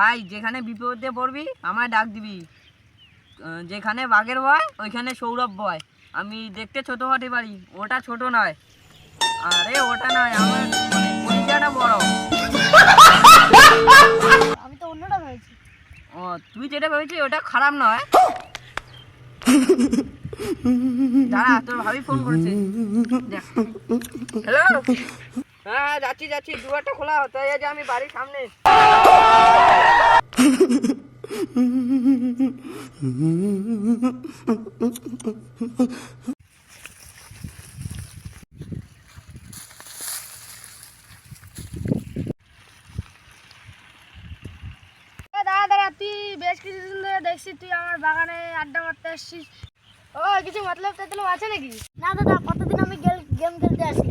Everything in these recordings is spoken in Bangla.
ভাই যেখানে বিপদে পড়বি আমায় ডাক দিবি। যেখানে বাঘের ভয় ওইখানে সৌরভ ভয়। আমি দেখতে ছোট হতে পারি ওটা ছোট নয়। আরে ওটা নয় আমার পরিচয়টা বড়। আমি তো অন্যটা ভেবেছি। ও তুই যেটা ভেবেছিস ওটা খারাপ নয়। দাঁড়া তোর ভাবি ফোন করেছে। হ্যালো হ্যাঁ হ্যাঁ যাচ্ছি যাচ্ছি দুয়ারটা খোলা হতে যে আমি বাড়ির সামনে। এ দাদা দাদা তুই বেশ কিছুদিন ধরে দেখছি তুই আমার বাগানে আড্ডা মারতে আসছিস। ও কিছু মতলব তেতলব আছে নাকি? না দাদা কতদিন আমি গেম খেলতে আসি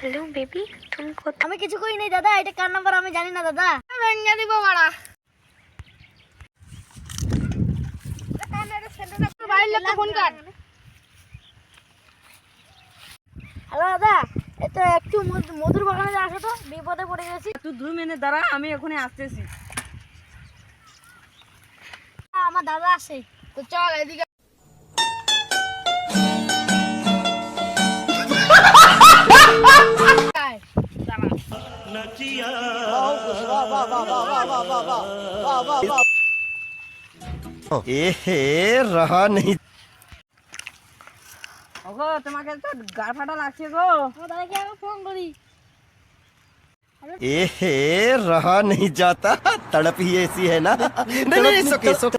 হ্যালো বেবি তুমি কোথায় আমি কিছু করি নাই দাদা। এটা কার নাম্বার আমি জানি না দাদা। ভেঙে দিব বাড়া। বাড়ির লোককে ফোন কর? হ্যালো দাদা। এটা একটু মধু- মধুর বাগানে আসো তো বিপদে পড়ে গেছি। তুই দুই মিনিট দাঁড়া আমি এখনই আসতেছি। আমার দাদা আসে। তো চল এদিকে এহে রহা नहीं ওগো তোমাকে তো গাড় ফাটা লাগছে গো আমার দাদাকে আমি ফোন করি एहे रहा नहीं जाता तड़प ही ऐसी है ना नहीं नहीं सुके सुके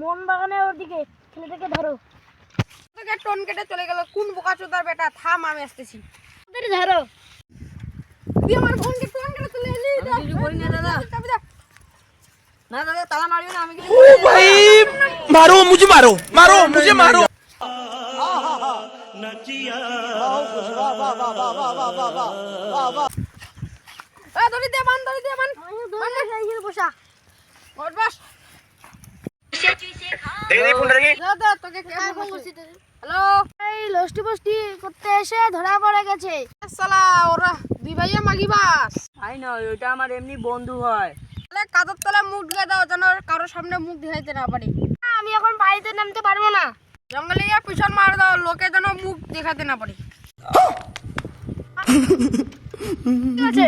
মন বাগানে ওদিকে ছেলেটাকে ধরো তোকে টোন কেটে চলে গেল কোন বোকা চোদার বেটা থাম আমি আসতেছি કરી ધારો બે માર ફોન કે ફોન કરે તો લે લે બીજું બોલ ને દાદા ના મારો મુજે મારો મારો મુજે મારો નચિયા হ্যালো? এই লস্টি বস্টি করতে এসে ধরা পড়ে গেছে। সালা ওরা দুই ভাইয়া মাগি বাস তাই নয় ওইটা আমার এমনি বন্ধু হয়। তাহলে কাদের তলায় মুখ ঢুকে দাও যেন কারোর সামনে মুখ দেখাইতে না পারি। আমি এখন বাড়িতে নামতে পারব না। জঙ্গলে গিয়ে পিছন মার দাও লোকে যেন মুখ দেখাতে না পারি। ঠিক আছে